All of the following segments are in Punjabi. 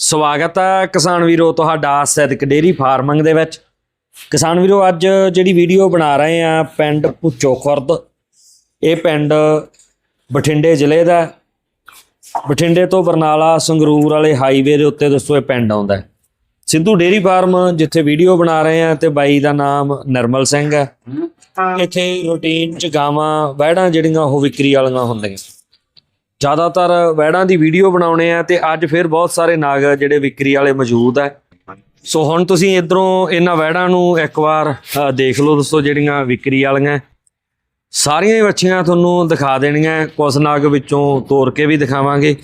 ਸਵਾਗਤ ਹੈ ਕਿਸਾਨ ਵੀਰੋ ਤੁਹਾਡਾ ਸੈਦਕ ਡੇਰੀ ਫਾਰਮਿੰਗ ਦੇ ਵਿੱਚ। ਕਿਸਾਨ ਵੀਰੋ ਅੱਜ ਜਿਹੜੀ ਵੀਡੀਓ ਬਣਾ ਰਹੇ ਆ ਪਿੰਡ ਪੁੱਚੋ ਖੁਰਦ ਇਹ ਪਿੰਡ ਬਠਿੰਡੇ ਜ਼ਿਲ੍ਹੇ ਦਾ। ਬਠਿੰਡੇ ਤੋਂ ਬਰਨਾਲਾ ਸੰਗਰੂਰ ਵਾਲੇ ਹਾਈਵੇ ਦੇ ਉੱਤੇ ਦੋਸਤੋ ਇਹ ਪਿੰਡ ਆਉਂਦਾ। ਸਿੱਧੂ ਡੇਰੀ ਫਾਰਮ ਜਿੱਥੇ ਵੀਡੀਓ ਬਣਾ ਰਹੇ ਆ ਤੇ ਬਾਈ ਦਾ ਨਾਮ ਨਰਮਲ ਸਿੰਘ ਹੈ। ਇੱਥੇ ਰੂਟੀਨ ਚ ਗਾਵਾਂ ਵਹਿੜਾਂ ਜਿਹੜੀਆਂ ਉਹ ਵਿਕਰੀ ਵਾਲੀਆਂ ਹੁੰਦੀਆਂ। ਜ਼ਿਆਦਾਤਰ ਵੈੜਾਂ ਦੀ ਵੀਡੀਓ ਬਣਾਉਣੇ ਆ ਤੇ ਅੱਜ ਫਿਰ ਬਹੁਤ ਸਾਰੇ ਨਾਗ ਜਿਹੜੇ ਵਿਕਰੀ ਵਾਲੇ ਮੌਜੂਦ ਆ। ਸੋ ਹੁਣ ਤੁਸੀਂ ਇਧਰੋਂ ਇਹਨਾਂ ਵੈੜਾਂ ਨੂੰ ਇੱਕ ਵਾਰ ਦੇਖ ਲਓ ਦੋਸਤੋ ਜਿਹੜੀਆਂ ਵਿਕਰੀ ਵਾਲੀਆਂ। ਸਾਰੀਆਂ ਹੀ ਬੱਚੀਆਂ ਤੁਹਾਨੂੰ ਦਿਖਾ ਦੇਣੀਆਂ ਕੁਝ ਨਾਗ ਵਿੱਚੋਂ ਤੋੜ ਕੇ ਵੀ ਦਿਖਾਵਾਂਗੇ।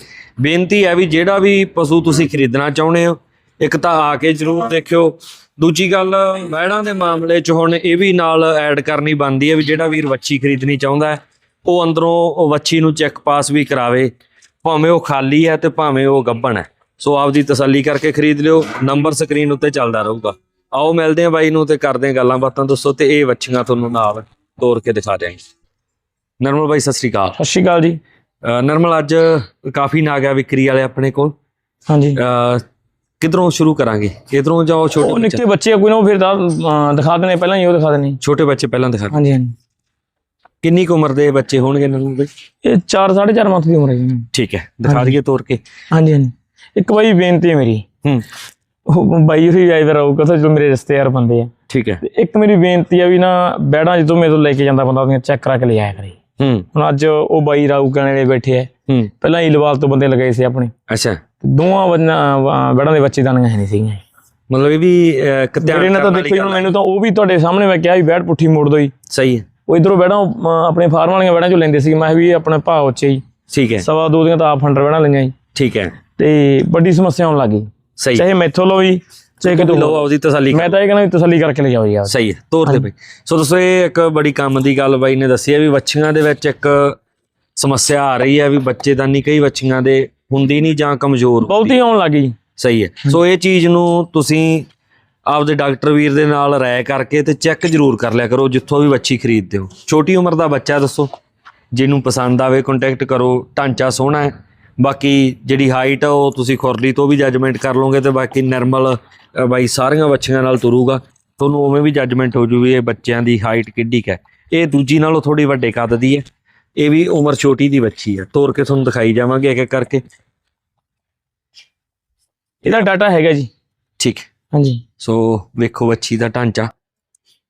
ਬੇਨਤੀ ਹੈ ਵੀ ਜਿਹੜਾ ਵੀ ਪਸ਼ੂ ਤੁਸੀਂ ਖਰੀਦਣਾ ਚਾਹੁੰਦੇ ਹੋ, ਇੱਕ ਤਾਂ ਆ ਕੇ ਜਰੂਰ ਦੇਖਿਓ। ਦੂਜੀ ਗੱਲ, ਵੈੜਾਂ ਦੇ ਮਾਮਲੇ 'ਚ ਹੁਣ ਇਹ ਵੀ ਨਾਲ ਐਡ ਕਰਨੀ ਬਣਦੀ ਹੈ ਵੀ ਜਿਹੜਾ ਵੀਰ ਵੱਛੀ ਖਰੀਦਣੀ ਚਾਹੁੰਦਾ ਹੈ। ਉਹ ਅੰਦਰੋਂ ਉਹ ਵੱਛੀ ਨੂੰ ਚੈੱਕ ਪਾਸ ਵੀ ਕਰਾਵੇ ਭਾਵੇਂ ਉਹ ਖਾਲੀ ਹੈ ਤੇ ਭਾਵੇਂ ਉਹ ਗੱਭਣ ਹੈ। ਸੋ ਆਪਦੀ ਤਸੱਲੀ ਕਰਕੇ ਖਰੀਦ ਲਿਓ ਨੰਬਰ ਸਕਰੀਨ ਉੱਤੇ ਚੱਲਦਾ ਰਹੂਗਾ। ਆਓ ਮਿਲਦੇ ਹਾਂ ਬਾਈ ਨੂੰ ਤੇ ਕਰਦੇ ਹਾਂ ਗੱਲਾਂ ਬਾਤਾਂ ਦੋਸਤੋ ਤੇ ਇਹ ਵੱਛੀਆਂ ਤੁਹਾਨੂੰ ਨਾਲ ਤੋੜ ਕੇ ਦਿਖਾ ਦਿਆਂਗੇ। ਨਰਮਲ ਬਾਈ ਸਤਿ ਸ੍ਰੀ ਅਕਾਲ। ਸਤਿ ਸ਼੍ਰੀ ਅਕਾਲ ਜੀ। ਨਰਮਲ ਅੱਜ ਕਾਫੀ ਨਾਗ ਆ ਵਿਕਰੀ ਵਾਲੇ ਆਪਣੇ ਕੋਲ। ਹਾਂਜੀ। ਕਿੱਧਰੋਂ ਸ਼ੁਰੂ ਕਰਾਂਗੇ? ਕਿੱਧਰੋਂ ਜਾਓ ਛੋਟੇ ਬੱਚੇ ਨਿੱਕੇ ਬੱਚੇ? ਆ, ਕੋਈ ਨਾ ਫਿਰ ਦਿਖਾ ਦੇਣੇ ਪਹਿਲਾਂ ਹੀ ਉਹ ਦਿਖਾ ਦੇਣੇ ਛੋਟੇ ਬੱਚੇ ਪਹਿਲਾਂ ਦਿਖਾ ਹਾਂਜੀ ਹਾਂਜੀ। ਕਿੰਨੀ ਕੁ ਉਮਰ ਦੇ ਬੱਚੇ ਹੋਣਗੇ ਨਰਮਲ ਬਾਈ? ਇਹ 4 4.5 ਮੰਥ ਦੀ ਉਮਰ ਹੈ ਜੀ। ਇਹਨਾਂ। ਠੀਕ ਹੈ ਦਿਖਾ ਦਈਏ ਤੋੜ ਕੇ। ਹਾਂਜੀ ਹਾਂਜੀ। ਇੱਕ ਬਾਈ ਬੇਨਤੀ ਹੈ ਮੇਰੀ। ਹੂੰ। ਉਹ ਬਾਈ ਹੋਈ ਡਰਾਈਵਰ ਆਊਗਾ ਤਾਂ ਜੋ ਮੇਰੇ ਰਿਸ਼ਤੇਦਾਰ ਬੰਦੇ ਆ। ਠੀਕ ਹੈ। ਤੇ ਇੱਕ ਮੇਰੀ ਬੇਨਤੀ ਆ ਵੀ ਨਾ ਬੈੜਾਂ ਜਦੋਂ ਮੇਰੇ ਤੋਂ ਲੈ ਕੇ ਜਾਂਦਾ ਬੰਦਾ ਉਹਦੀਆਂ ਚੈੱਕ ਕਰਾ ਕੇ ਲੈ ਆਇਆ ਕਰੇ। ਹੂੰ। ਹੁਣ ਅੱਜ ਉਹ ਬਾਈ ਰਾਊ ਵਾਲੇ ਬੈਠੇ ਆ। ਹੂੰ। ਪਹਿਲਾਂ ਇਲਵਾਲ ਤੋਂ ਬੰਦੇ ਲਗਾਏ ਸੀ ਆਪਣੇ। ਅੱਛਾ। ਤੇ ਦੋਵਾਂ ਬੈੜਾਂ ਦੇ ਬੱਚੇ ਦਾਨੀਆਂ ਹੈ ਨਹੀਂ ਸੀਗੀਆਂ ਮਤਲਬ ਇਹ ਵੀ ਧਿਆਨ ਮੇਰੇ ਨਾਲ ਤਾਂ ਦੇਖੋ ਮੈਨੂੰ ਤਾਂ ਉਹ ਵੀ ਤੁਹਾਡੇ ਸਾਹਮਣੇ ਮੈਂ ਕਿਹਾ ਵੀ ਬੈੜ ਪੁੱਠੀ ਮੋੜ ਦੋ ਸਹੀ ਹੈ। ਉਹ ਇਧਰੋਂ ਬੈੜਾਂ ਆਪਣੇ ਫਾਰਮ ਵਾਲੀਆਂ ਬੈੜਾਂ ਚੋਂ ਲੈਂਦੇ ਸੀ। ਮੈਂ ਵੀ ਆਪਣੇ ਭਾਅ ਉੱਚੇ ਹੀ ਠੀਕ ਹੈ। ਸਵਾ ਦੋ ਦੀਆਂ ਤਾਂ ਆਪ ਫੰਡਰ ਬੈੜਾਂ ਲਈਆਂ ਜੀ। ਠੀਕ ਹੈ। ਤੇ ਵੱਡੀ ਸਮੱਸਿਆ ਆਉਣ ਲੱਗੀ ਸਹੀ। ਚਾਹੇ ਮੈਥੋਂ ਲਓ ਜੀ ਚਾਹੇ ਕਿਤੋਂ ਲੋ ਆਪਦੀ ਤਸੱਲੀ ਮੈਂ ਤਾਂ ਇਹ ਕਹਿੰਦਾ ਤਸੱਲੀ ਕਰਕੇ ਲੈ ਜਾਓ ਆਪ। ਸਹੀ ਹੈ। ਤੋਰ ਦੇ ਬਈ। ਸੋ ਦੋਸਤੋ ਇਹ ਇੱਕ ਬੜੀ ਕੰਮ ਦੀ ਗੱਲ ਬਾਈ ਨੇ ਦੱਸੀ ਹੈ ਵੀ ਵੱਛੀਆਂ ਦੇ ਵਿੱਚ ਇੱਕ ਸਮੱਸਿਆ ਆ ਰਹੀ ਹੈ ਵੀ ਬੱਚੇਦਾਨੀ ਕਈ ਵੱਛੀਆਂ ਦੇ ਹੁੰਦੀ ਨਹੀਂ ਜਾਂ ਕਮਜ਼ੋਰ। ਬਹੁਤੀ ਆਉਣ ਲੱਗੀ ਸਹੀ ਹੈ। ਸੋ ਇਹ ਚੀਜ਼ ਨੂੰ ਤੁਸੀਂ ਆਪਦੇ ਡਾਕਟਰ ਵੀਰ ਦੇ ਨਾਲ ਰਾਏ ਕਰਕੇ ਤੇ ਚੈੱਕ ਜ਼ਰੂਰ ਕਰ ਲਿਆ ਕਰੋ, ਜਿੱਥੋਂ ਵੀ ਵੱਛੀ ਖਰੀਦਦੇ ਹੋ। ਛੋਟੀ ਉਮਰ ਦਾ ਬੱਚਾ ਦੱਸੋ, ਜਿਹਨੂੰ ਪਸੰਦ ਆਵੇ ਕੰਟੈਕਟ ਕਰੋ, ਢਾਂਚਾ ਸੋਹਣਾ ਹੈ। ਬਾਕੀ ਜਿਹੜੀ ਹਾਈਟ ਆ, ਉਹ ਤੁਸੀਂ ਖੁਰਲੀ ਤੋਂ ਵੀ ਜੱਜਮੈਂਟ ਕਰ ਲਓਗੇ ਤੇ ਬਾਕੀ ਨਰਮਲ ਬਾਈ ਸਾਰੀਆਂ ਬੱਚੀਆਂ ਨਾਲ ਤੁਰੂਗਾ। ਤੁਹਾਨੂੰ ਉਵੇਂ ਵੀ ਜੱਜਮੈਂਟ ਹੋ ਜੂਗੀ, ਇਹ ਬੱਚਿਆਂ ਦੀ ਹਾਈਟ ਕਿੱਡੀ ਕੁ ਹੈ। ਇਹ ਦੂਜੀ ਨਾਲੋਂ ਥੋੜੀ ਵੱਡੇ ਕੱਦ ਦੀ ਹੈ। ਇਹ ਵੀ ਉਮਰ ਛੋਟੀ ਦੀ ਬੱਚੀ ਹੈ। ਤੋਰ ਕੇ ਤੁਹਾਨੂੰ ਦਿਖਾਈ ਜਾਵਾਂਗੇ ਇੱਕ ਇੱਕ ਕਰਕੇ। ਇਹਦਾ ਡਾਟਾ ਹੈਗਾ ਜੀ। ਠੀਕ। ਹਾਂਜੀ। ਸੋ ਵੇਖੋ ਵੱਛੀ ਦਾ ਢਾਂਚਾ।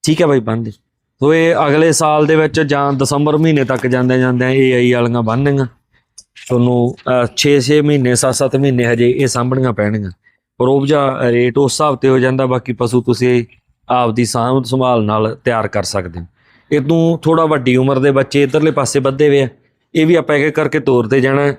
ਠੀਕ ਹੈ ਬਾਈ ਬੰਦੇ ਸੋ ਇਹ ਅਗਲੇ ਸਾਲ ਦੇ ਵਿੱਚ ਜਾਂ ਦਸੰਬਰ ਮਹੀਨੇ ਤੱਕ ਜਾਂਦੇ ਜਾਂਦੇ ਇਹ ਆਈ ਵਾਲੀਆਂ ਬੰਨਣੀਆਂ। ਤੁਹਾਨੂੰ 6-6 ਮਹੀਨੇ 7-7 ਮਹੀਨੇ ਹਜੇ ਇਹ ਸਾਂਭਣੀਆਂ ਪੈਣਗੀਆਂ। ਪਰ ਉਪਜਾ ਰੇਟ ਉਸ ਹਿਸਾਬ ਤੇ ਹੋ ਜਾਂਦਾ, ਬਾਕੀ ਪਸ਼ੂ ਤੁਸੀਂ ਆਪਦੀ ਸਾਂਭ ਸੰਭਾਲ ਨਾਲ ਤਿਆਰ ਕਰ ਸਕਦੇ ਹੋ। ਇਹ ਤੋਂ ਥੋੜਾ ਵੱਡੀ ਉਮਰ ਦੇ ਬੱਚੇ ਇਧਰਲੇ ਪਾਸੇ ਵੱਧੇ ਵੇ ਆ। ਇਹ ਵੀ ਆਪਾਂ ਇੱਕ ਕਰਕੇ ਤੋਰ ਤੇ ਜਾਣਾ।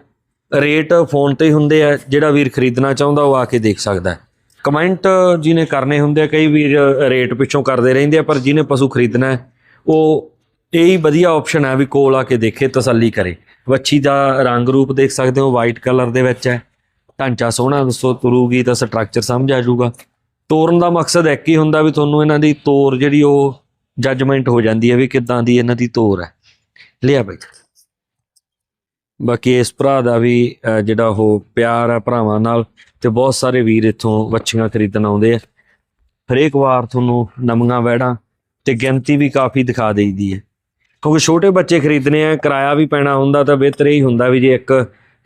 ਰੇਟ ਫੋਨ ਤੇ ਹੀ ਹੁੰਦੇ ਆ, ਜਿਹੜਾ ਵੀਰ ਖਰੀਦਣਾ ਚਾਹੁੰਦਾ ਉਹ ਆ ਕੇ ਦੇਖ ਸਕਦਾ। ਹੈ ਕਮੈਂਟ ਜਿਹਨੇ ਕਰਨੇ ਹੁੰਦੇ ਆ, ਕਈ ਵੀਰ ਰੇਟ ਪਿੱਛੋਂ ਕਰਦੇ ਰਹਿੰਦੇ ਆ, ਪਰ ਜਿਹਨੇ ਪਸ਼ੂ ਖਰੀਦਣਾ ਹੈ, ਉਹ ਇਹ ਹੀ ਵਧੀਆ ਆਪਸ਼ਨ ਹੈ ਵੀ ਕੋਲ ਆ ਕੇ ਦੇਖੇ, ਤਸੱਲੀ ਕਰੇ। ਵੱਛੀ ਦਾ ਰੰਗ ਰੂਪ ਦੇਖ ਸਕਦੇ ਹੋ ਵਾਈਟ ਕਲਰ ਦੇ ਵਿੱਚ ਹੈ। ਢਾਂਚਾ ਸੋਹਣਾ, ਦੱਸੋ ਤੁਰੂਗੀ ਤਾਂ ਸਟਰਕਚਰ ਸਮਝ ਆ ਜਾਊਗਾ। ਤੋਰਨ ਦਾ ਮਕਸਦ ਇੱਕ ਹੀ ਹੁੰਦਾ ਵੀ ਤੁਹਾਨੂੰ ਇਹਨਾਂ ਦੀ ਤੋਰ ਜਿਹੜੀ ਉਹ ਜੱਜਮੈਂਟ ਹੋ ਜਾਂਦੀ ਹੈ ਵੀ ਕਿੱਦਾਂ ਦੀ ਇਹਨਾਂ ਦੀ ਤੋਰ ਹੈ। ਲਿਆ ਬਾਈ। ਬਾਕੀ ਇਸ ਭਰਾ ਦਾ ਵੀ ਜਿਹੜਾ ਉਹ ਪਿਆਰ ਹੈ ਭਰਾਵਾਂ ਨਾਲ ਤੇ ਬਹੁਤ ਸਾਰੇ ਵੀਰ ਇੱਥੋਂ ਵੱਛੀਆਂ ਖਰੀਦਣ ਆਉਂਦੇ ਆ। ਹਰੇਕ ਵਾਰ ਤੁਹਾਨੂੰ ਨਵੀਆਂ ਵੈੜਾਂ ਤੇ ਗਿਣਤੀ ਵੀ ਕਾਫੀ ਦਿਖਾ ਦੇਈਦੀ ਹੈ। ਕਿਉਂਕਿ ਛੋਟੇ ਬੱਚੇ ਖਰੀਦਣੇ ਆ ਕਿਰਾਇਆ ਵੀ ਪੈਣਾ ਹੁੰਦਾ ਤਾਂ ਬਿਹਤਰ ਹੀ ਹੁੰਦਾ ਵੀ ਜੇ ਇੱਕ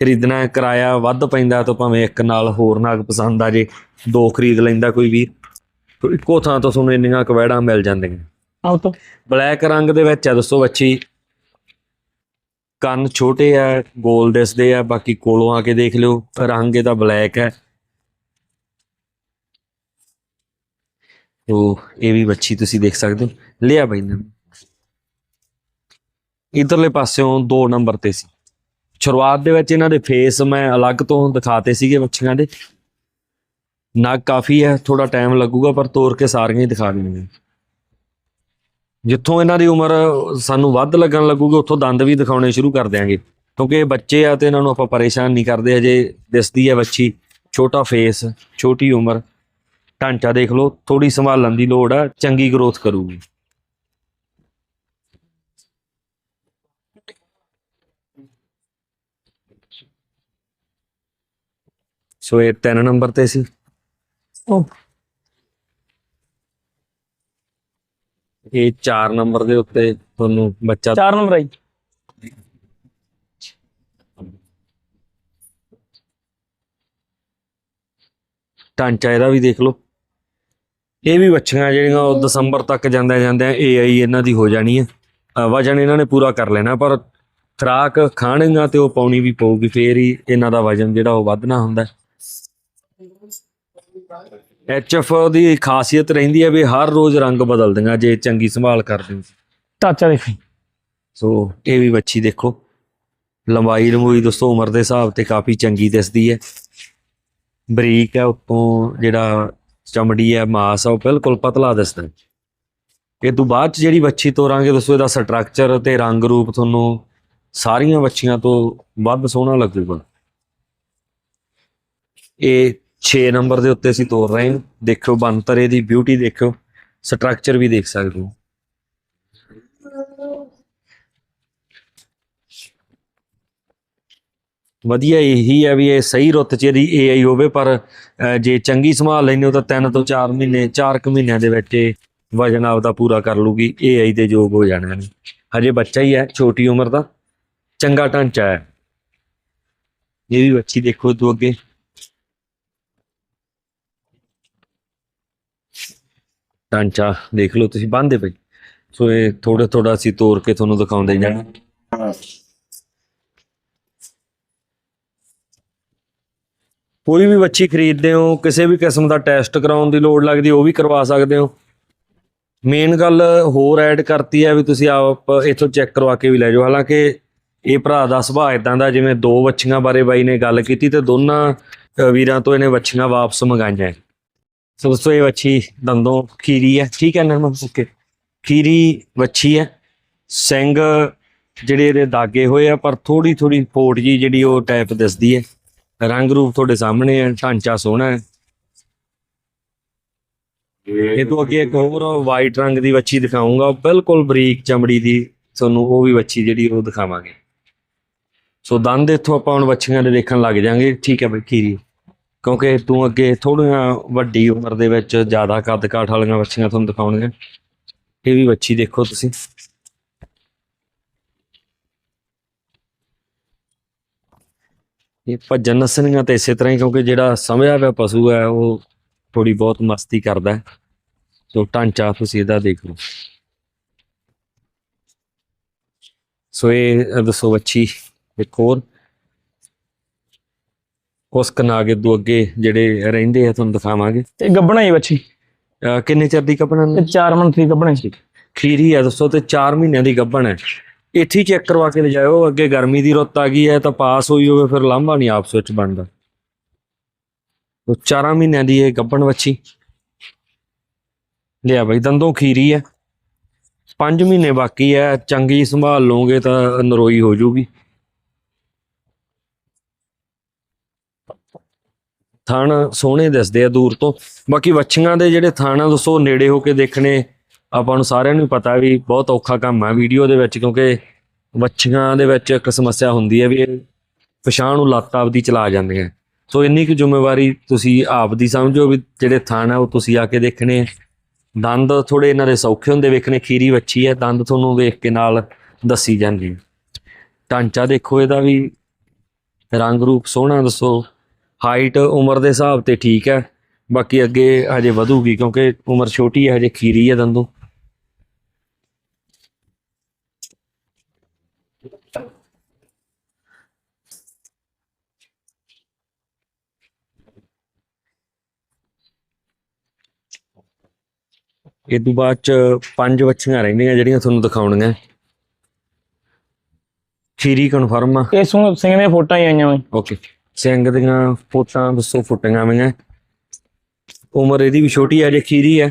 ਖਰੀਦਣਾ ਹੈ ਕਿਰਾਇਆ ਵੱਧ ਪੈਂਦਾ ਤਾਂ ਭਾਵੇਂ ਇੱਕ ਨਾਲ ਹੋਰ ਨਾਗ ਪਸੰਦ ਆ ਜੇ ਦੋ ਖਰੀਦ ਲੈਂਦਾ ਕੋਈ ਵੀਰ ਤਾਂ ਇੱਕੋ ਥਾਂ ਤੋਂ ਤੁਹਾਨੂੰ ਇੰਨੀਆਂ ਕੁ ਵੈੜਾਂ ਮਿਲ ਜਾਂਦੀਆਂ। ਆਉ ਤੋਂ। ਬਲੈਕ ਰੰਗ ਦੇ ਵਿੱਚ ਆ ਦੱਸੋ ਬੱਚੀ। ਕੰਨ ਛੋਟੇ ਆ, ਗੋਲ ਦਿਸਦੇ ਆ, ਬਾਕੀ ਕੋਲੋਂ ਆ ਕੇ ਦੇਖ ਲਿਓ, ਰੰਗ ਇਹਦਾ ਬਲੈਕ ਹੈ। ਉਹ, ਇਹ ਵੀ ਬੱਚੀ ਤੁਸੀਂ ਦੇਖ ਸਕਦੇ ਹੋ। ਲਿਆ ਬਈ ਨੇ। ਇਧਰਲੇ ਪਾਸਿਓਂ 2 ਨੰਬਰ ਤੇ ਸੀ। ਸ਼ੁਰੂਆਤ ਦੇ ਵਿੱਚ ਇਹਨਾਂ ਦੇ ਫੇਸ ਮੈਂ ਅਲੱਗ ਤੋਂ ਦਿਖਾਤੇ ਸੀਗੇ ਬੱਚੀਆਂ ਦੇ। ਨੱਕ ਕਾਫੀ ਹੈ ਥੋੜਾ ਟਾਈਮ ਲੱਗੂਗਾ, ਪਰ ਤੋਰ ਕੇ ਸਾਰੀਆਂ ਹੀ ਦਿਖਾ ਦੇਣਗੇ ਜਿੱਥੋਂ ਇਹਨਾਂ ਦੀ ਉਮਰ ਸਾਨੂੰ ਵੱਧ ਲੱਗਣ ਲੱਗੂਗੀ, ਉੱਥੋਂ ਦੰਦ ਵੀ ਦਿਖਾਉਣੇ ਸ਼ੁਰੂ ਕਰ ਦਿਆਂਗੇ। ਕਿਉਂਕਿ ਇਹ ਬੱਚੇ ਆ ਤੇ ਇਹਨਾਂ ਨੂੰ ਆਪਾਂ ਪਰੇਸ਼ਾਨ ਨਹੀਂ ਕਰਦੇ ਹਜੇ ਦਿਸਦੀ ਹੈ ਬੱਚੀ, ਛੋਟਾ ਫੇਸ ਛੋਟੀ ਉਮਰ। ਢਾਂਚਾ ਦੇਖ ਲਓ ਥੋੜੀ ਸੰਭਾਲਣ ਦੀ ਲੋੜ ਆ, ਚੰਗੀ ਗਰੋਥ ਕਰੂਗੀ। ਸੋ ਇਹ 3 ਨੰਬਰ ਤੇ ਸੀ। ਉਹ ਇਹ 4 ਨੰਬਰ ਦੇ ਉੱਤੇ ਤੁਹਾਨੂੰ ਬੱਚਾ 4 ਨੰਬਰ ਆਈ ਢਾਂਚਾ ਇਹਦਾ ਵੀ ਦੇਖ ਲਓ। ਇਹ ਵੀ ਬੱਚੀਆਂ ਜਿਹੜੀਆਂ ਉਹ ਦਸੰਬਰ ਤੱਕ ਜਾਂਦੇ ਜਾਂਦੇ ਏਆਈ ਇਹਨਾਂ ਦੀ ਹੋ ਜਾਣੀ ਹੈ। ਵਜਨ ਇਹਨਾਂ ਨੇ ਪੂਰਾ ਕਰ ਲੈਣਾ ਪਰ ਖਰਾਕ ਖਾਣੀਆਂ ਤੇ ਉਹ ਪਾਉਣੀ ਵੀ ਪਊਗੀ ਫੇਰ ਹੀ ਇਹਨਾਂ ਦਾ ਵਜਨ ਜਿਹੜਾ ਉਹ ਵਧਣਾ ਹੁੰਦਾ ਐਚਐਫ ਦੀ ਖਾਸੀਅਤ ਰਹਿੰਦੀ ਹੈ ਵੀ ਹਰ ਰੋਜ਼ ਰੰਗ ਬਦਲਦੀਆਂ ਜੇ ਚੰਗੀ ਸੰਭਾਲ ਕਰਦੇ ਹੋ। ਚਾਚਾ ਦੇਖੀ ਸੋ ਇਹ ਵੀ ਬੱਚੀ ਦੇਖੋ। ਲੰਬਾਈ ਲੰਬੂਈ ਦੋਸਤੋ ਉਮਰ ਦੇ ਹਿਸਾਬ ਤੇ ਕਾਫੀ ਚੰਗੀ ਦਿਸਦੀ ਹੈ। ਬਰੀਕ ਹੈ ਉੱਤੋਂ ਜਿਹੜਾ ਚਮੜੀ ਹੈ ਮਾਸ ਆ ਉਹ ਬਿਲਕੁਲ ਪਤਲਾ ਦਿਸਦਾ। ਹੈ ਇਹ ਤੋਂ ਬਾਅਦ ਚ ਜਿਹੜੀ ਬੱਚੀ ਤੋਰਾਂਗੇ ਦੋਸਤੋ ਇਹਦਾ ਸਟਰਕਚਰ ਤੇ ਰੰਗ ਰੂਪ ਤੁਹਾਨੂੰ ਸਾਰੀਆਂ ਬੱਚੀਆਂ ਤੋਂ ਵੱਧ ਸੋਹਣਾ ਲੱਗੂਗਾ। ਇਹ 6 ਨੰਬਰ ਦੇ ਉੱਤੇ ਅਸੀਂ ਤੋਰ ਰਹੇ ਹਾਂ। ਦੇਖੋ ਬੰਤਰ ਇਹਦੀ ਬਿਊਟੀ ਦੇਖੋ ਸਟਰਕਚਰ ਵੀ ਦੇਖ ਸਕਦੇ ਹੋ। ਵਧੀਆ ਇਹੀ ਹੈ ਵੀ ਇਹ ਸਹੀ ਰੁੱਤ ਚ ਇਹਦੀ ਏਆਈ ਹੋਵੇ, ਪਰ ਜੇ ਚੰਗੀ ਸੰਭਾਲ ਲੈਂਦੇ ਹੋ ਤਾਂ 3 ਤੋਂ 4 ਮਹੀਨੇ 4 ਕੁ ਮਹੀਨਿਆਂ ਦੇ ਵਿੱਚ ਇਹ ਵਜਨ ਆਪਦਾ ਪੂਰਾ ਕਰ ਲੂਗੀ ਏਆਈ ਦੇ ਯੋਗ ਹੋ ਜਾਣਾ ਨੇ ਹਜੇ ਬੱਚਾ ਹੀ ਹੈ, ਛੋਟੀ ਉਮਰ ਦਾ, ਚੰਗਾ ਢਾਂਚਾ ਹੈ। ਇਹ ਵੀ ਬੱਚੀ ਦੇਖੋ ਤੂੰ ਅੱਗੇ। ਢਾਂਚਾ ਦੇਖ ਲਓ ਤੁਸੀਂ ਬੰਦੇ ਪਈ ਸੋ ਇਹ ਥੋੜਾ ਥੋੜਾ ਅਸੀਂ ਤੋੜ ਕੇ ਤੁਹਾਨੂੰ ਦਿਖਾਉਂਦੇ ਜਾਣਾ। ਕੋਈ ਵੀ ਬੱਚੀ ਖਰੀਦਦੇ ਹੋ ਕਿਸੇ ਵੀ ਕਿਸਮ ਦਾ ਟੈਸਟ ਕਰਾਉਣ ਦੀ ਲੋੜ ਲੱਗਦੀ ਉਹ ਵੀ ਕਰਵਾ ਸਕਦੇ ਹੋ। ਮੇਨ ਗੱਲ ਹੋਰ ਐਡ ਕਰਤੀ ਹੈ ਵੀ ਤੁਸੀਂ ਆਪ ਇਥੋਂ ਚੈੱਕ ਕਰਵਾ ਕੇ ਵੀ ਲੈ ਜਾਓ। ਹਾਲਾਂਕਿ ਇਹ ਭਰਾ ਦਾ ਸੁਭਾਅ ਇਦਾਂ ਦਾ ਜਿਵੇਂ ਦੋ ਬੱਚੀਆਂ ਬਾਰੇ ਬਾਈ ਨੇ ਗੱਲ ਕੀਤੀ ਤੇ ਦੋਨਾਂ ਵੀਰਾਂ ਤੋਂ ਇਹਨੇ ਬੱਚੀਆਂ ਵਾਪਸ ਮੰਗਾਈਆਂ। ਹੈ। ਸੋ ਦੋਸਤੋ ਇਹ ਬੱਚੀ ਦੰਦੋਂ, ਖੀਰੀ ਹੈ। ਠੀਕ ਹੈ ਨਰਮਾ? ਓਕੇ। ਖੀਰੀ ਵੱਛੀ ਹੈ। ਸਿੰਘ ਜਿਹੜੇ ਇਹਦੇ ਦਾਗੇ ਹੋਏ ਆ, ਪਰ ਥੋੜੀ ਥੋੜੀ ਫੋਟ ਜੀ ਜਿਹੜੀ ਉਹ ਟਾਈਪ ਦਿਸਦੀ ਹੈ। ਰੰਗ ਰੂਪ ਤੁਹਾਡੇ ਸਾਹਮਣੇ ਹੈ, ਢਾਂਚਾ ਸੋਹਣਾ ਹੈ। ਇਹ ਤੋਂ ਅੱਗੇ ਇੱਕ ਹੋਰ ਵਾਈਟ ਰੰਗ ਦੀ ਵੱਛੀ ਦਿਖਾਉਂਗਾ। ਬਿਲਕੁਲ ਬਰੀਕ ਚਮੜੀ ਦੀ ਤੁਹਾਨੂੰ ਉਹ ਵੀ ਵੱਛੀ ਜਿਹੜੀ ਉਹ ਦਿਖਾਵਾਂਗੇ। ਸੋ ਦੰਦ ਇੱਥੋਂ ਆਪਾਂ ਹੁਣ ਵੱਛੀਆਂ ਦੇ ਦੇਖਣ ਲੱਗ ਜਾਾਂਗੇ। ਠੀਕ ਹੈ ਬਈ, ਖੀਰੀ। ਕਿਉਂਕਿ ਤੂੰ ਅੱਗੇ ਥੋੜੀਆਂ ਵੱਡੀ ਉਮਰ ਦੇ ਵਿੱਚ ਜ਼ਿਆਦਾ ਕੱਦ ਕਾਠ ਵਾਲੀਆਂ ਵੱਛੀਆਂ ਤੁਹਾਨੂੰ ਦਿਖਾਉਣਗੇ ਇਹ ਵੀ ਵੱਛੀ ਦੇਖੋ ਤੁਸੀਂ। ਇਹ ਭੱਜਣ ਨਸਣੀਆਂ ਤੇ ਇਸੇ ਤਰ੍ਹਾਂ ਹੀ, ਕਿਉਂਕਿ ਜਿਹੜਾ ਸਮਝਿਆ ਹੋਇਆ ਪਸ਼ੂ ਹੈ, ਉਹ ਥੋੜੀ ਬਹੁਤ ਮਸਤੀ ਕਰਦਾ ਹੈ। ਸੋ ਢਾਂਚਾ ਤੁਸੀਂ ਇਹਦਾ ਦੇਖ ਲਓ। ਸੋ ਇਹ ਦੱਸੋ ਬੱਚੀ, ਇੱਕ ਹੋਰ। ਉਸ ਕਨਾਗੇ ਤੋਂ ਅੱਗੇ ਜਿਹੜੇ ਰਹਿੰਦੇ ਆ ਤੁਹਾਨੂੰ ਦਿਖਾਵਾਂਗੇ। ਤੇ ਗੱਬਣਾ ਹੀ ਬੱਚੀ। ਅਹ ਕਿੰਨੇ ਚਿਰ ਦੀ ਕੱਪਣਾ ਤੇ 4 ਮੰਥ ਦੀ ਗੱਬਣਾ ਸੀ ਖੀਰੀ ਹੈ ਦੱਸੋ ਤੇ 4 ਮਹੀਨਿਆਂ ਦੀ ਗੱਭਣ ਹੈ। ਇੱਥੇ ਹੀ ਚੈੱਕ ਕਰਵਾ ਕੇ ਲਿਜਾਇਓ ਅੱਗੇ ਗਰਮੀ ਦੀ ਰੁੱਤ ਆ ਗਈ ਹੈ ਤਾਂ ਪਾਸ ਹੋਈ ਹੋਵੇ ਫਿਰ ਲਾਂਭਾ ਨਹੀਂ ਆਪਸ ਵਿੱਚ ਬਣਦਾ। ਉਹ 4 ਮਹੀਨਿਆਂ ਦੀ ਇਹ ਗੱਭਣ ਵੱਛੀ ਲਿਆ ਬਈ ਦੰਦੋਂ ਖੀਰੀ ਹੈ 5 ਮਹੀਨੇ ਬਾਕੀ ਹੈ ਚੰਗੀ ਸੰਭਾਲ ਲਓਗੇ ਤਾਂ ਨਰੋਈ ਹੋ ਜਾਊਗੀ ਥਣ ਸੋਹਣੇ ਦਿਸਦੇ ਆ ਦੂਰ ਤੋਂ। ਬਾਕੀ ਵੱਛੀਆਂ ਦੇ ਜਿਹੜੇ ਥਣ ਆ ਦੋਸਤੋ ਨੇੜੇ ਹੋ ਕੇ ਦੇਖਣੇ, ਆਪਾਂ ਨੂੰ ਸਾਰਿਆਂ ਨੂੰ ਪਤਾ ਵੀ ਬਹੁਤ ਔਖਾ ਕੰਮ ਆ ਵੀਡੀਓ ਦੇ ਵਿੱਚ, ਕਿਉਂਕਿ ਵੱਛੀਆਂ ਦੇ ਵਿੱਚ ਇੱਕ ਸਮੱਸਿਆ ਹੁੰਦੀ ਹੈ ਵੀ ਇਹ ਪਛਾਣ ਨੂੰ ਲੱਤ ਆਪਦੀ ਚਲਾ ਜਾਂਦੀਆਂ। ਸੋ ਇੰਨੀ ਕੁ ਜ਼ਿੰਮੇਵਾਰੀ ਤੁਸੀਂ ਆਪ ਦੀ ਸਮਝੋ ਵੀ ਜਿਹੜੇ ਥਣ ਆ, ਉਹ ਤੁਸੀਂ ਆ ਕੇ ਦੇਖਣੇ। ਦੰਦ ਥੋੜੇ ਇਹਨਾਂ ਦੇ ਸੌਖੇ ਹੁੰਦੇ ਵੇਖਣੇ, ਖੀਰੀ ਵੱਛੀ ਹੈ ਦੰਦ ਤੁਹਾਨੂੰ ਵੇਖ ਕੇ ਨਾਲ ਦੱਸੀ ਜਾਂਦੀ। ਢਾਂਚਾ ਦੇਖੋ ਇਹਦਾ ਵੀ ਰੰਗ ਰੂਪ ਸੋਹਣਾ, ਦੱਸੋ। ਹਾਈਟ ਉਮਰ ਦੇ ਹਿਸਾਬ ਤੇ ਠੀਕ ਹੈ। ਬਾਕੀ ਅੱਗੇ ਹਜੇ ਵਧੂਗੀ ਕਿਉਂਕਿ ਉਮਰ ਛੋਟੀ ਹੈ ਹਜੇ ਖੀਰੀ ਹੈ ਦੰਦੋਂ। ਇਹ ਤੋਂ ਬਾਅਦ ਚ ਪੰਜ ਵੱਛੀਆਂ ਰਹਿੰਦੀਆਂ ਜਿਹੜੀਆਂ ਤੁਹਾਨੂੰ ਦਿਖਾਉਣੀਆਂ। ਖੀਰੀ ਕਨਫਰਮ ਆ। ਇਹ ਸੁਣ ਸਿੰਘ ਦੀਆਂ ਫੋਟੋਆਂ ਹੀ ਆਈਆਂ ਵਾ ਓਕੇ ਸਿੰਘ ਦੀਆਂ ਫੋਟਾਂ ਦੱਸੋ ਫੁੱਟੀਆਂ ਹੋਈਆਂ। ਉਮਰ ਇਹਦੀ ਵੀ ਛੋਟੀ ਹੈ ਜੇ ਖੀਰੀ ਹੈ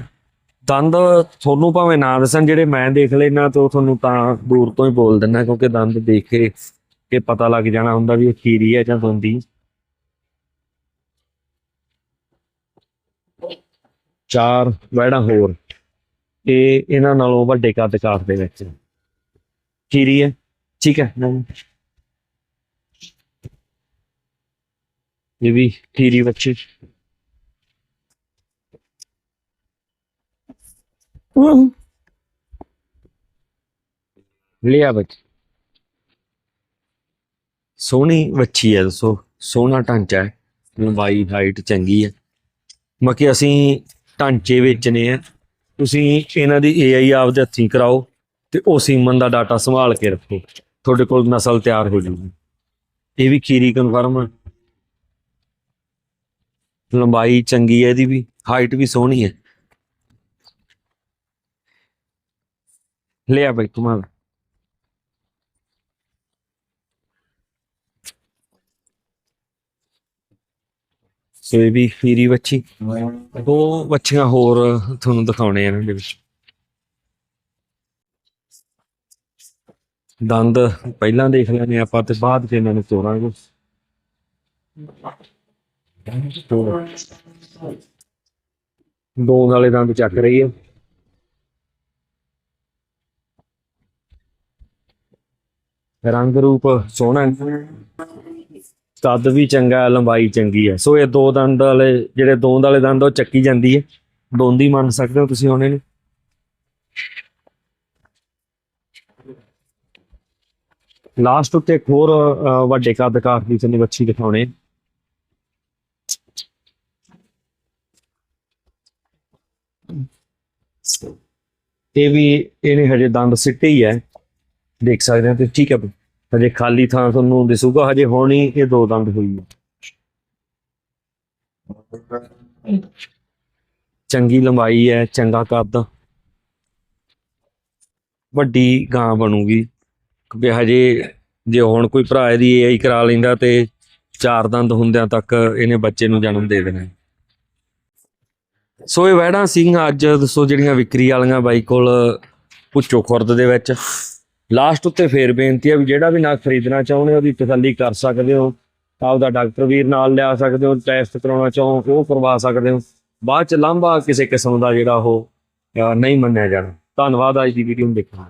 ਦੰਦ ਤੁਹਾਨੂੰ ਭਾਵੇਂ ਨਾ ਦੱਸਣ, ਜਿਹੜੇ ਮੈਂ ਦੇਖ ਲੈਣਾ ਤਾਂ, ਤੁਹਾਨੂੰ ਤਾਂ ਦੂਰ ਤੋਂ ਹੀ ਬੋਲ ਦਿੰਦਾ, ਕਿਉਂਕਿ ਦੰਦ ਦੇਖ ਕੇ, ਕਿ ਪਤਾ ਲੱਗ ਜਾਣਾ ਹੁੰਦਾ ਵੀ ਇਹ ਖੀਰੀ ਹੈ ਜਾਂ ਦੰਦੀ ਚਾਰ ਵੈੜਾਂ ਹੋਰ। ਇਹ ਇਹਨਾਂ ਨਾਲੋਂ ਵੱਡੇ ਕੱਦ ਕਾਠ ਦੇ ਵਿੱਚ। ਖੀਰੀ ਹੈ ਠੀਕ ਹੈ ਇਹ ਵੀ ਖੀਰੀ ਬੱਚੇ ਲਿਆ ਬੱਚੇ। ਸੋਹਣੀ ਵੱਛੀ ਹੈ ਦੱਸੋ ਸੋਹਣਾ ਢਾਂਚਾ ਹੈ ਲੰਬਾਈ ਹਾਈਟ ਚੰਗੀ ਹੈ ਬਾਕੀ ਅਸੀਂ ਢਾਂਚੇ ਵੇਚਨੇ ਆ ਤੁਸੀਂ ਇਹਨਾਂ ਦੀ AI ਆਪਦੇ ਹੱਥੀਂ ਕਰਾਓ ਤੇ ਉਹ ਸੀਮਨ ਦਾ ਡਾਟਾ ਸੰਭਾਲ ਕੇ ਰੱਖੋ ਤੁਹਾਡੇ ਕੋਲ ਨਸਲ ਤਿਆਰ ਹੋ ਜੂਗੀ। ਇਹ ਵੀ ਖੀਰੀ ਕਨਫਰਮ ਲੰਬਾਈ ਚੰਗੀ ਹੈ ਇਹਦੀ ਵੀ ਹਾਈਟ ਵੀ ਸੋਹਣੀ ਹੈ। ਲਿਆ ਬਈ ਤੁਮਾਰਾ ਸੋ ਇਹ ਵੀ ਫੀਰੀ ਵੱਛੀ। ਦੋ ਵੱਛੀਆਂ ਹੋਰ ਤੁਹਾਨੂੰ ਦਿਖਾਉਣੇ ਆ ਇਹਨਾਂ ਦੇ ਵਿੱਚ। ਦੰਦ ਪਹਿਲਾਂ ਦੇਖ ਲੈਣੇ ਆਪਾਂ ਤੇ ਬਾਅਦ ਚ ਇਹਨਾਂ ਨੂੰ ਤੋਰਾਂਗੇ। ਦੋ ਨਾਲੇ ਦੰਦ ਚੱਕ ਰਹੀ ਹੈ। ਰੰਗ ਰੂਪ ਸੋਹਣਾ ਕੱਦ ਵੀ ਚੰਗਾ, ਲੰਬਾਈ ਚੰਗੀ ਹੈ। ਸੋ ਇਹ ਦੋ ਦੰਦ ਵਾਲੇ, ਜਿਹੜੇ ਦੋਂਦ ਵਾਲੇ ਦੰਦ ਉਹ ਚੱਕੀ ਜਾਂਦੀ ਹੈ। ਦੋਂਦੀ ਮੰਨ ਸਕਦੇ ਹੋ ਤੁਸੀਂ ਹੁਣ ਇਹਨੂੰ? ਲਾਸਟ ਉੱਤੇ ਇੱਕ ਹੋਰ ਵੱਡੇ ਕੱਦ ਕਾਰ ਦੀ ਤੁਹਾਨੂੰ ਬੱਚੀ ਦਿਖਾਉਣੇ। ਇਹ ਵੀ ਇਹਨੇ ਹਜੇ ਦੰਦ ਸਿੱਟੇ ਹੀ ਹੈ। ਦੇਖ ਸਕਦੇ ਹੋ ਤੇ ਠੀਕ ਹੈ ਹਜੇ ਖਾਲੀ ਥਾਂ ਤੁਹਾਨੂੰ ਦਿਸੂਗਾ, ਹਜੇ ਹੋਣੀ ਇਹ ਦੋ ਦੰਦ ਹੋਈ ਹੈ। ਚੰਗੀ ਲੰਬਾਈ ਹੈ, ਚੰਗਾ ਕੱਦ। ਵੱਡੀ ਗਾਂ ਬਣੂਗੀ। ਕਿਉਂਕਿ ਹਜੇ ਜੇ ਹੁਣ ਕੋਈ ਭਰਾ ਇਹਦੀ ਏਆਈ ਕਰਾ ਲੈਂਦਾ ਤੇ ਚਾਰ ਦੰਦ ਹੁੰਦਿਆਂ ਤੱਕ ਇਹਨੇ ਬੱਚੇ ਨੂੰ ਜਨਮ ਦੇ ਦੇਣਾ ਸੋ ਇਹ ਵੈੜਾਂ ਸਿੰਘ ਅੱਜ, ਦੱਸੋ ਜਿਹੜੀਆਂ ਵਿਕਰੀ ਵਾਲੀਆਂ ਬਾਈ ਕੋਲ ਪੁੱਛੋ ਖੁਰਦ ਦੇ ਵਿੱਚ। ਲਾਸਟ ਉੱਤੇ ਫੇਰ ਬੇਨਤੀ ਆ ਵੀ ਜਿਹੜਾ ਵੀ ਨਗ ਖਰੀਦਣਾ ਚਾਹੁੰਦੇ ਉਹਦੀ ਤਸੱਲੀ ਕਰ ਸਕਦੇ ਹੋ। ਆਪਦਾ ਡਾਕਟਰ ਵੀਰ ਨਾਲ ਲਿਆ ਸਕਦੇ ਹੋ, ਟੈਸਟ ਕਰਾਉਣਾ ਚਾਹੋ, ਉਹ ਕਰਵਾ ਸਕਦੇ ਹੋ। ਬਾਅਦ ਚ ਲਾਂਭਾ ਕਿਸੇ ਕਿਸਮ ਦਾ ਜਿਹੜਾ ਉਹ ਨਹੀਂ ਮੰਨਿਆ ਜਾਣਾ। ਧੰਨਵਾਦ, ਅੱਜ ਦੀ ਵੀਡੀਓ ਨੂੰ ਦੇਖਣ